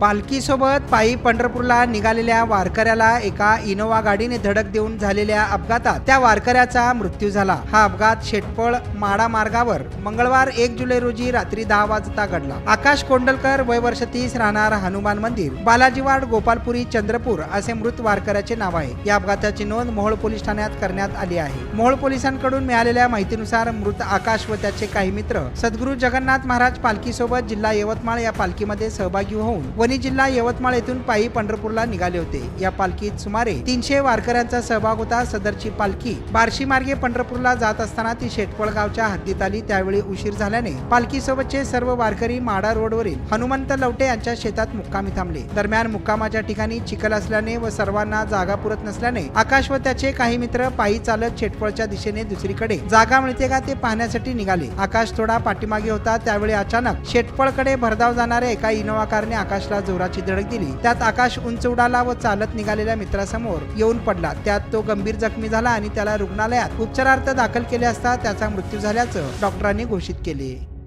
पालखीसोबत पायी पंढरपूरला निघालेल्या वारकऱ्याला एका इनोवा गाडीने धडक देऊन झालेल्या अपघातात त्या वारकऱ्याचा मृत्यू झाला. हा अपघात शेटपळ माडा मार्गावर मंगळवार एक जुलै रोजी रात्री दहा वाजता घडला. आकाश कोंडलकर वय वर्ष तीस राहणार हनुमान मंदिर. बालाजीवाड गोपालपुरी चंद्रपूर असे मृत वारकऱ्याचे नाव आहे. या अपघाताची नोंद मोहोळ पोलीस ठाण्यात करण्यात आली आहे. मोहोळ पोलिसांकडून मिळालेल्या माहितीनुसार मृत आकाश व त्याचे काही मित्र सद्गुरू जगन्नाथ महाराज पालखीसोबत जिल्हा यवतमाळ या पालखीमध्ये सहभागी होऊन परभणी जिल्हा यवतमाळ येथून पायी पंढरपूरला निघाले होते. या पालखीत सुमारे तीनशे वारकऱ्यांचा सहभाग होता. सदरची पालखी बार्शी मार्गे पंढरपूरला जात असताना ती शेटपळ गावच्या हद्दीत आली. त्यावेळी उशीर झाल्याने पालखीसोबतचे सर्व वारकरी माडा रोडवरील हनुमंत लवटे यांच्या शेतात मुक्कामी थांबले. दरम्यान मुक्कामाच्या ठिकाणी चिखल असल्याने व सर्वांना जागा पुरत नसल्याने आकाश व त्याचे काही मित्र पायी चालत शेटपळच्या दिशेने दुसरीकडे जागा मिळते का ते पाहण्यासाठी निघाले. आकाश थोडा पाठीमागे होता. त्यावेळी अचानक शेटपळकडे भरधाव जाणाऱ्या एका इनोवा कारने आकाशला जोराची धडक दिली. त्यात आकाश उंच उडाला व चालत निघालेल्या मित्रासमोर येऊन पडला. त्यात तो गंभीर जखमी झाला आणि त्याला रुग्णालयात उपचारार्थ दाखल केले असता त्याचा मृत्यू झाल्याचं डॉक्टरांनी घोषित केले.